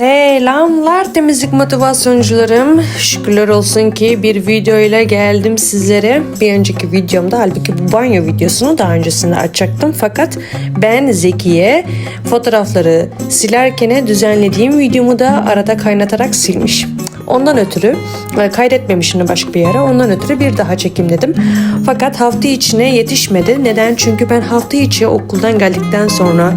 Selamlar temizlik motivasyoncularım. Şükürler olsun ki bir video ile geldim sizlere. Bir önceki videomda halbuki bu banyo videosunu daha öncesinde açacaktım. Fakat ben Zeki'ye fotoğrafları silerken düzenlediğim videomu da arada kaynatarak silmiş. Ondan ötürü e, kaydetmemişim başka bir yere. Ondan ötürü bir daha çekim dedim. Fakat hafta içine yetişmedi. Neden? Çünkü ben hafta içi okuldan geldikten sonra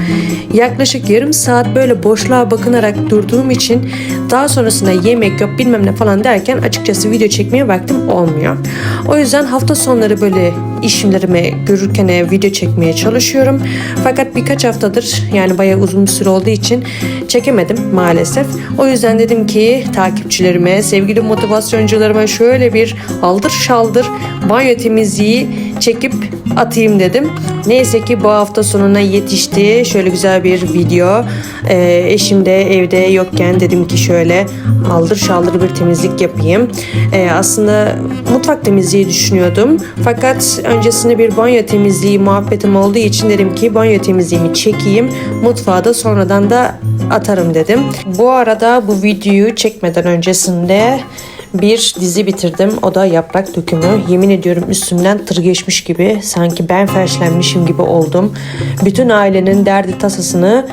yaklaşık yarım saat böyle boşluğa bakınarak durduğum için daha sonrasında yemek yok bilmem ne falan derken açıkçası video çekmeye vaktim olmuyor. O yüzden hafta sonları böyle işimlerimi görürken video çekmeye çalışıyorum. Fakat birkaç haftadır yani bayağı uzun bir süre olduğu için çekemedim maalesef. O yüzden dedim ki takipçilerime, sevgili motivasyoncularıma şöyle bir aldır şaldır banyo temizliği çekip atayım dedim. Neyse ki bu hafta sonuna yetişti. Şöyle güzel bir video. Ee, eşim de evde yokken dedim ki şöyle aldır şaldır bir temizlik yapayım. Ee, aslında mutfak temizliği düşünüyordum. Fakat öncesinde bir banyo temizliği muhabbetim olduğu için dedim ki banyo temizliğimi çekeyim. Mutfağı da sonradan da atarım dedim. Bu arada bu videoyu çekmeden öncesinde bir dizi bitirdim. O da Yaprak Dökümü. Yemin ediyorum üstümden tır geçmiş gibi. Sanki ben felçlenmişim gibi oldum. Bütün ailenin derdi tasasını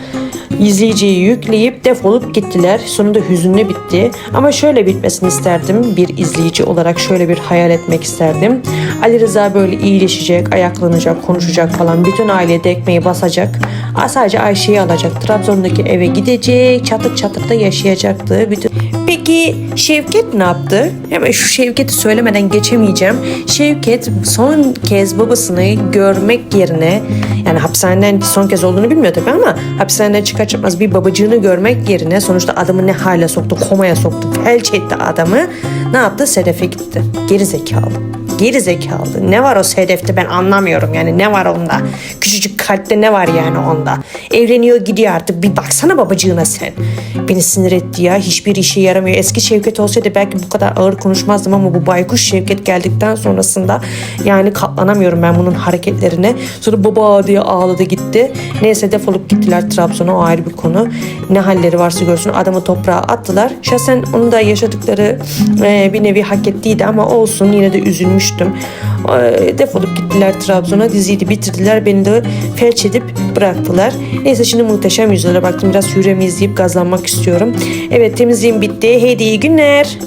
izleyiciyi yükleyip defolup gittiler. Sonunda hüzünlü bitti. Ama şöyle bitmesini isterdim. Bir izleyici olarak şöyle bir hayal etmek isterdim. Ali Rıza böyle iyileşecek, ayaklanacak, konuşacak falan. Bütün aile de ekmeği basacak. Sadece Ayşe'yi alacak. Trabzon'daki eve gidecek. Çatır da yaşayacaktı. Bütün Peki Şevket ne yaptı? Hemen şu Şevket'i söylemeden geçemeyeceğim. Şevket son kez babasını görmek yerine yani hapishaneden son kez olduğunu bilmiyor tabii ama hapishaneden çıkar çıkmaz bir babacığını görmek yerine sonuçta adamı ne hale soktu, komaya soktu, felç etti adamı. Ne yaptı? Sedef'e gitti. Geri zekalı. Geri zekalı. Ne var o Sedef'te ben anlamıyorum yani ne var onda. Küçücük kalpte ne var yani onda. Evleniyor gidiyor artık bir baksana babacığına sen. Beni sinir etti ya hiçbir işe yaramıyor. Eski Şevket olsaydı belki bu kadar ağır konuşmazdım ama bu baykuş Şevket geldikten sonrasında yani katlanamıyorum ben bunun hareketlerine. Sonra baba diye ağladı gitti. Neyse defolup gittiler Trabzon'a o ayrı bir konu. Ne halleri varsa görsün adamı toprağa attılar. Şahsen onun da yaşadıkları e, bir nevi hak ettiydi ama olsun yine de üzülmüştüm. E, defolup gittiler Trabzon'a diziyi bitirdiler. Beni de felç edip bıraktılar. Neyse şimdi muhteşem yüzlere baktım. Biraz Hürrem'i izleyip gazlanmak istiyorum. Evet temizliğim bitti. Heydi iyi günler.